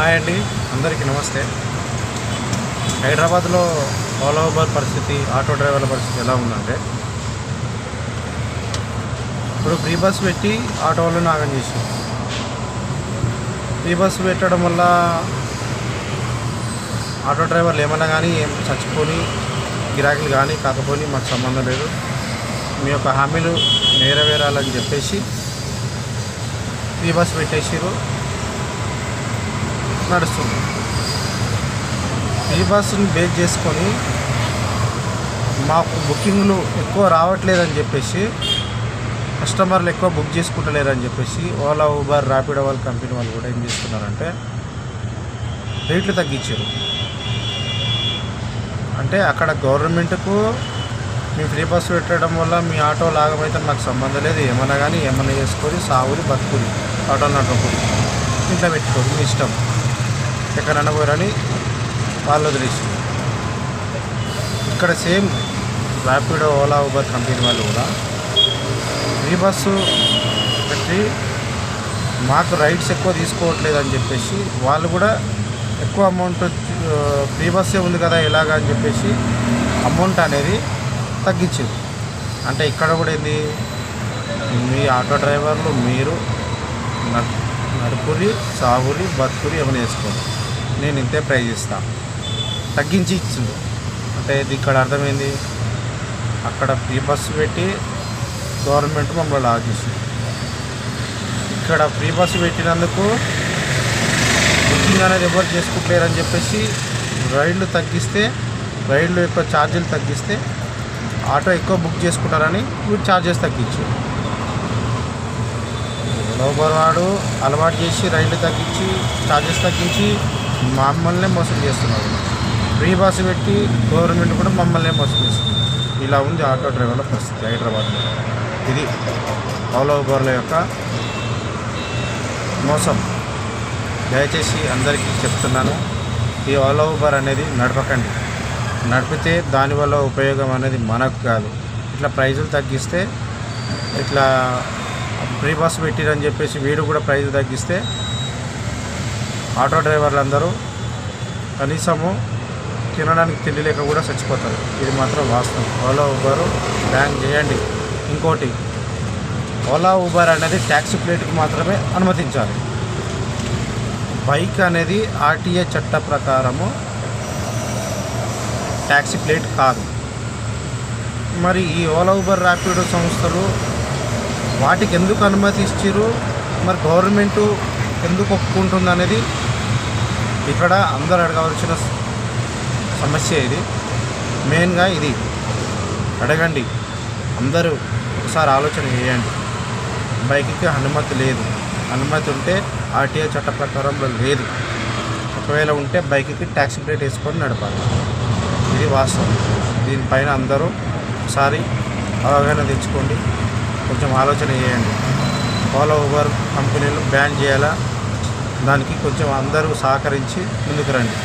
Hi అండి అందరికీ నమస్తే. హైదరాబాద్లో ఓలా ఊబర్ పరిస్థితి ఆటో డ్రైవర్ల పరిస్థితి ఎలా ఉందంటే ఇప్పుడు ఫ్రీ బస్ పెట్టి ఆటో వాళ్ళని ఆగం చేసి ఫ్రీ బస్ పెట్టడం వల్ల ఆటో డ్రైవర్లు ఏమన్నా కానీ ఏం చచ్చిపోని గిరాకీలు కానీ కాకపోని మాకు సంబంధం లేదు. మీ యొక్క హామీలు నెరవేరాలని చెప్పేసి ఫ్రీ బస్ పెట్టేసిరు నడుస్తుంది. ఈ బస్సుని బేస్ చేసుకొని మాకు బుకింగ్లు ఎక్కువ రావట్లేదని చెప్పేసి కస్టమర్లు ఎక్కువ బుక్ చేసుకుంటలేరని చెప్పేసి ఓలా ఊబర్ ర్యాపిడో వాళ్ళ కంపెనీ వాళ్ళు కూడా ఏం చేస్తున్నారంటే రేట్లు తగ్గించారు. అంటే అక్కడ గవర్నమెంట్కు మీ ఫ్రీ బస్సు పెట్టడం వల్ల మీ ఆటో లాగమైతే మాకు సంబంధం లేదు. ఏమన్నా కానీ ఏమన్నా చేసుకొని సాగులు బతుకులు ఆటో నడుపుకుని ఇంట్లో పెట్టుకోరు మీ ఇష్టం. ఎక్కడన్నా పోరని వాళ్ళు వదిలేసింది. ఇక్కడ same Rapido Ola Uber company వాళ్ళు కూడా ఫ్రీ బస్సు పెట్టి మాకు రైడ్స్ ఎక్కువ తీసుకోవట్లేదు అని చెప్పేసి వాళ్ళు కూడా ఎక్కువ అమౌంట్ ఫ్రీ బస్సే ఉంది కదా ఎలాగా అని చెప్పేసి అమౌంట్ అనేది తగ్గించింది అంటే ఇక్కడ కూడా ఏంది? మీ ఆటో డ్రైవర్లు మీరు నడు- నడుపురి సాగురి బతుకురి ఏమైనా వేసుకోండి. నేను ఇంతే ప్రైజ్ ఇస్తా తగ్గించి ఇచ్చింది అంటే ఇది ఇక్కడ అర్థమైంది. అక్కడ ఫ్రీ బస్సు పెట్టి గవర్నమెంట్ మమ్మల్ని ఆగేసింది ఇక్కడ ఫ్రీ బస్సు పెట్టినందుకు బుకింగ్ అనేది ఎవరు చేసుకుంటలేరని చెప్పేసి రైళ్ళు తగ్గిస్తే రైళ్ళు ఎక్కువ ఛార్జీలు తగ్గిస్తే ఆటో ఎక్కువ బుక్ చేసుకుంటారని వీడు ఛార్జెస్ తగ్గించు. లోబర్ వాడు అలవాటు చేసి రైళ్ళు తగ్గించి ఛార్జెస్ తగ్గించి మమ్మల్నే మోసం చేస్తున్నారు. ఫ్రీ బస్సు పెట్టి గవర్నమెంట్ కూడా మమ్మల్నే మోసం చేస్తుంది. ఇలా ఉంది ఆటో డ్రైవర్ల పరిస్థితి హైదరాబాద్లో ఇది ఓలా ఊబర్ల యొక్క మోసం. దయచేసి అందరికీ చెప్తున్నాను ఈ ఆల్ ఊబర్ అనేది నడపకండి. నడిపితే దానివల్ల ఉపయోగం అనేది మనకు కాదు. ఇట్లా ప్రైజులు తగ్గిస్తే ఇట్లా ఫ్రీ బస్ పెట్టిరని చెప్పేసి వీడు కూడా ప్రైజ్ తగ్గిస్తే ఆటో డ్రైవర్లు అందరూ కనీసము తినడానికి తిండి లేక కూడా చచ్చిపోతారు. ఇది మాత్రం వాస్తవం. ఓలా ఊబర్ బ్యాన్ చేయండి. ఇంకోటి ఓలా ఊబర్ అనేది ట్యాక్సీ ప్లేట్కి మాత్రమే అనుమతించాలి. బైక్ అనేది ఆర్టీఏ చట్ట ప్రకారము ట్యాక్సీ ప్లేట్ కాదు. మరి ఈ ఓలా ఊబర్ ర్యాపిడో సంస్థలు వాటికి ఎందుకు అనుమతి ఇచ్చారు మరి గవర్నమెంటు ఎందుకు ఒప్పుకుంటుంది అనేది ఇక్కడ అందరు అడగవలసిన సమస్య ఇది. మెయిన్గా ఇది. అడగండి. అందరూ ఒకసారి ఆలోచన చేయండి. బైక్కి అనుమతి లేదు. అనుమతి ఉంటే ఆర్టీఐ చట్ట ప్రకారంలో లేదు. ఒకవేళ ఉంటే బైక్కి ట్యాక్సీ ప్లేట్ వేసుకొని నడపాలి. ఇది వాస్తవం. దీనిపైన అందరూ ఒకసారి అవగాహన తెచ్చుకోండి. కొంచెం ఆలోచన చేయండి. ఓలా ఊబర్ కంపెనీలు బ్యాన్ చేయాలా? దానికి కొంచెం అందరూ సహకరించి ముందుకు రండి.